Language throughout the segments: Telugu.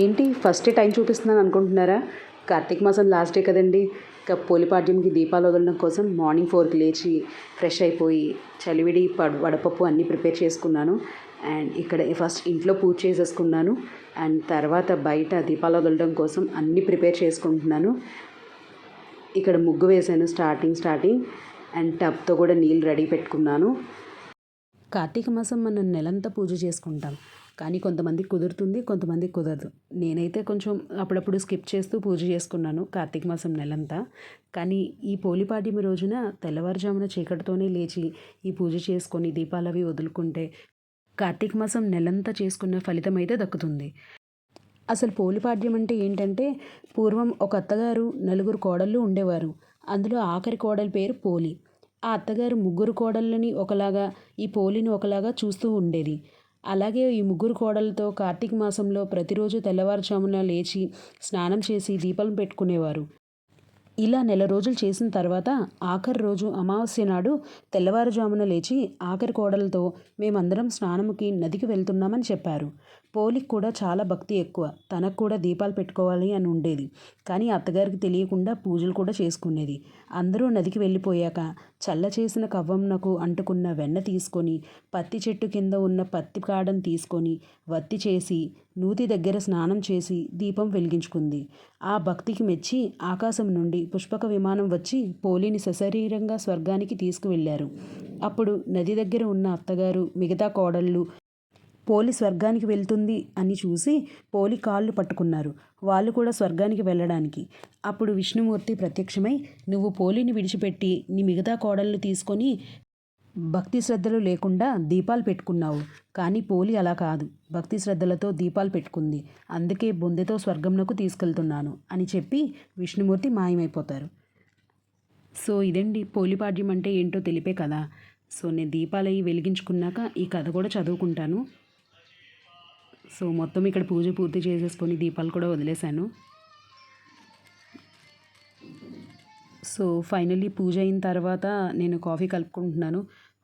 ఏంటి ఫస్ట్ టైం చూపిస్తున్నాను అనుకుంటున్నారా? కార్తీక మాసం లాస్ట్ డే కదండి. ఇంకా పోలిపాడ్యంకి దీపాలు వదలడం కోసం మార్నింగ్ ఫోర్కి లేచి ఫ్రెష్ అయిపోయి చలివిడి పడు వడపప్పు అన్నీ ప్రిపేర్ చేసుకున్నాను. అండ్ ఇక్కడ ఫస్ట్ ఇంట్లో పూజ చేసేసుకున్నాను. అండ్ తర్వాత బయట దీపాలు వదలడం కోసం అన్నీ ప్రిపేర్ చేసుకుంటున్నాను. ఇక్కడ ముగ్గు వేసాను స్టార్టింగ్ స్టార్టింగ్ అండ్ టబ్తో కూడా నీళ్ళు రెడీ పెట్టుకున్నాను. కార్తీక మాసం మనం నెలంతా పూజ చేసుకుంటాం. కానీ కొంతమంది కుదురుతుంది కొంతమంది కుదరదు. నేనైతే కొంచెం అప్పుడప్పుడు స్కిప్ చేస్తూ పూజ చేసుకున్నాను కార్తీక మాసం నెలంతా. కానీ ఈ పోలిపాటిమి రోజున తెల్లవారుజామున చీకటితోనే లేచి ఈ పూజ చేసుకొని దీపాలు అవి వదులుకుంటే కార్తీక మాసం నెలంతా చేసుకున్న ఫలితం అయితే దక్కుతుంది. అసలు పోలిపాడ్యం అంటే ఏంటంటే పూర్వం ఒక అత్తగారు నలుగురు కోడళ్ళు ఉండేవారు. అందులో ఆఖరి కోడలి పేరు పోలి. ఆ అత్తగారు ముగ్గురు కోడళ్ళని ఒకలాగా ఈ పోలిని ఒకలాగా చూస్తూ ఉండేది. అలాగే ఈ ముగ్గురు కోడలతో కార్తీక మాసంలో ప్రతిరోజు తెల్లవారుజామున లేచి స్నానం చేసి దీపం పెట్టుకునేవారు. ఇలా నెల రోజులు చేసిన తర్వాత ఆఖరి రోజు అమావాస్య నాడు తెల్లవారుజామున లేచి ఆఖరి కోడలతో మేమందరం స్నానముకి నదికి వెళ్తున్నామని చెప్పారు. పోలికి కూడా చాలా భక్తి ఎక్కువ. తనకు కూడా దీపాలు పెట్టుకోవాలి అని ఉండేది. కానీ అత్తగారికి తెలియకుండా పూజలు కూడా చేసుకునేది. అందరూ నదికి వెళ్ళిపోయాక చల్ల చేసిన కవ్వంనకు అంటుకున్న వెన్న తీసుకొని పత్తి చెట్టు కింద ఉన్న పత్తి కాడను తీసుకొని వత్తి చేసి నూతి దగ్గర స్నానం చేసి దీపం వెలిగించుకుంది. ఆ భక్తికి మెచ్చి ఆకాశం నుండి పుష్పక విమానం వచ్చి పోలిని సశరీరంగా స్వర్గానికి తీసుకువెళ్ళారు. అప్పుడు నది దగ్గర ఉన్న అత్తగారు మిగతా కోడళ్ళు పోలి స్వర్గానికి వెళ్తుంది అని చూసి పోలి కాళ్ళు పట్టుకున్నారు. వాళ్ళు కూడా స్వర్గానికి వెళ్ళడానికి. అప్పుడు విష్ణుమూర్తి ప్రత్యక్షమై నువ్వు పోలిని విడిచిపెట్టి నీ మిగతా కోడళ్ళు తీసుకొని భక్తి శ్రద్ధలు లేకుండా దీపాలు పెట్టుకున్నావు. కానీ పోలి అలా కాదు. భక్తి శ్రద్ధలతో దీపాలు పెట్టుకుంది. అందుకే బొందెతో స్వర్గంలోకి తీసుకెళ్తున్నాను అని చెప్పి విష్ణుమూర్తి మాయమైపోతారు. సో ఇదండి పోలిపాడ్యం అంటే ఏంటో తెలిపే కదా సో నేను దీపాలు అవి వెలిగించుకున్నాక ఈ కథ కూడా చదువుకుంటాను. సో మొత్తం ఇక్కడ పూజ పూర్తి చేసేసుకొని దీపాలు కూడా వదిలేశాను. సో ఫైనల్లీ పూజ అయిన తర్వాత నేను కాఫీ కలుపుకుంటున్నాను.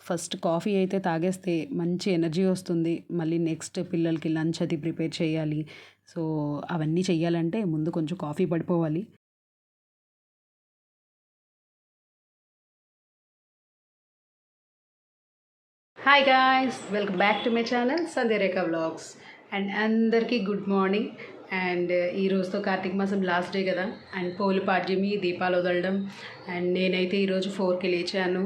ఫస్ట్ కాఫీ అయితే తాగేస్తే మంచి ఎనర్జీ వస్తుంది. మళ్ళీ నెక్స్ట్ పిల్లలకి లంచ్ అది ప్రిపేర్ చేయాలి. సో అవన్నీ చేయాలంటే ముందు కొంచెం coffee పడిపోవాలి. Hi guys welcome back to my channel Sandhyarekha vlogs and అందరికీ గుడ్ మార్నింగ్ అండ్ ఈ రోజుతో కార్తీక మాసం లాస్ట్ డే కదా. అండ్ పోలు పాడ్యమి దీపాలు వదలడం. అండ్ నేనైతే ఈరోజు ఫోర్కి లేచాను.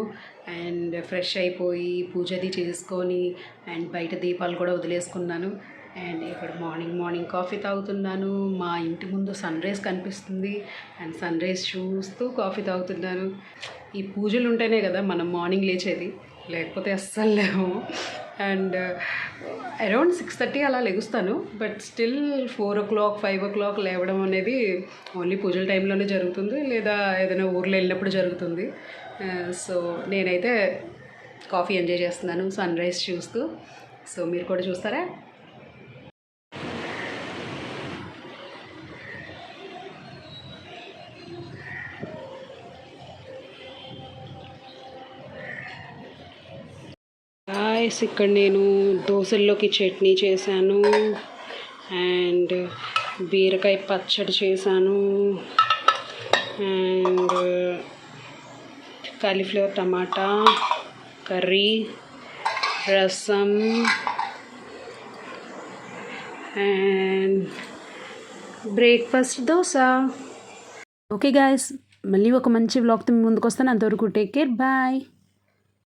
అండ్ ఫ్రెష్ అయిపోయి పూజది చేసుకొని అండ్ బయట దీపాలు కూడా వదిలేసుకున్నాను. అండ్ ఇక్కడ మార్నింగ్ మార్నింగ్ కాఫీ తాగుతున్నాను. మా ఇంటి ముందు సన్ రైజ్ కనిపిస్తుంది. అండ్ సన్ రైజ్ చూస్తూ కాఫీ తాగుతున్నాను. ఈ పూజలు ఉంటేనే కదా మనం మార్నింగ్ లేచేది. లేకపోతే అస్సలు లేవు. అండ్ అరౌండ్ సిక్స్ థర్టీ అలా లెగుస్తాను. But still four o'clock five o'clock లేవడం అనేది ఓన్లీ పూజల టైంలోనే జరుగుతుంది. లేదా ఏదైనా ఊర్లో వెళ్ళినప్పుడు జరుగుతుంది. Uh, సో నేనైతే కాఫీ ఎంజాయ్ చేస్తున్నాను సన్ రైజ్ చూస్తూ. సో మీరు కూడా చూస్తారా? గైస్ ఇక్కడ నేను దోశల్లోకి చట్నీ చేశాను. అండ్ బీరకాయ పచ్చడి చేశాను. And cauliflower tomato curry rasam and breakfast dosa. Okay guys మళ్ళీ ఒక మంచి వ్లాగ్తో ముందుకు వస్తాను. అంతవరకు టేక్ కేర్ బాయ్